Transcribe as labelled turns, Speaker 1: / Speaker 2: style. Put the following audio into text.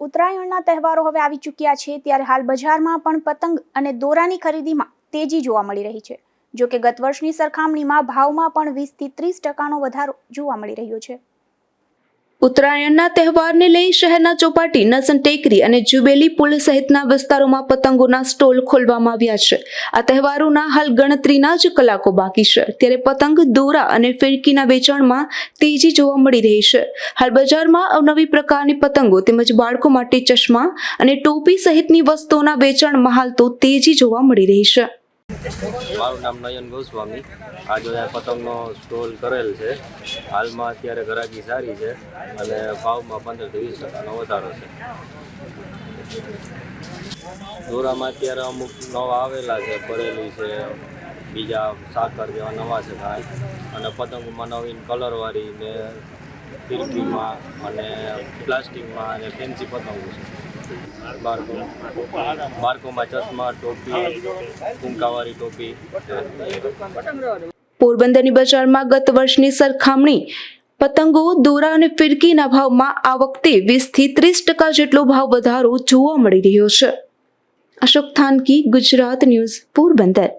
Speaker 1: ઉત્તરાયણના તહેવારો હવે આવી ચૂક્યા છે, ત્યારે હાલ બજારમાં પણ પતંગ અને દોરાની ખરીદીમાં તેજી જોવા મળી રહી છે. જો કે ગત વર્ષની સરખામણીમાં ભાવમાં પણ વીસથી ત્રીસ ટકાનો વધારો જોવા મળી રહ્યો છે.
Speaker 2: ઉત્તરાયણના તહેવારને લઈ શહેરના ચોપાટી, નસન ટેકરી અને જુબેલી પુલ સહિતના વિસ્તારોમાં પતંગોના સ્ટોલ ખોલવામાં આવ્યા છે. આ તહેવારોના હાલ ગણતરીના જ કલાકો બાકી છે. ત્યારે પતંગ, દોરા અને ફિરકીના વેચાણમાં તેજી જોવા મળી રહી છે. હાલ બજારમાં અવનવી પ્રકારની પતંગો તેમજ બાળકો માટે ચશ્મા અને ટોપી સહિતની વસ્તુઓના વેચાણમાં હાલ તો તેજી જોવા મળી રહી છે.
Speaker 3: મારું નામ નયન ગોસ્વામી. આજે અહીંયા પતંગનો સ્ટોલ કરેલ છે. હાલમાં અત્યારે ઘરાકી સારી છે અને ભાવમાં પંદરથી વીસ ટકાનો વધારો છે. દોરામાં અત્યારે અમુક નવા આવેલા છે ભરેલી છે, બીજા સાકર જેવા નવા છે કાંઈ અને પતંગમાં નવીન કલરવાળી ને ફિરકીમાં અને પ્લાસ્ટિકમાં અને ફેન્સી પતંગો છે. બાળકોમાં ચશ્મા, ટોપી, કુંકાવાળી ટોપી,
Speaker 2: પોરબંદરની બજારમાં ગત વર્ષની સરખામણી પતંગો, દોરા અને ફિરકીના ભાવમાં આ વખતે વીસથી ત્રીસ ટકા જેટલો ભાવ વધારો જોવા મળી રહ્યો છે. અશોક થાનકી, ગુજરાત ન્યૂઝ, પોરબંદર.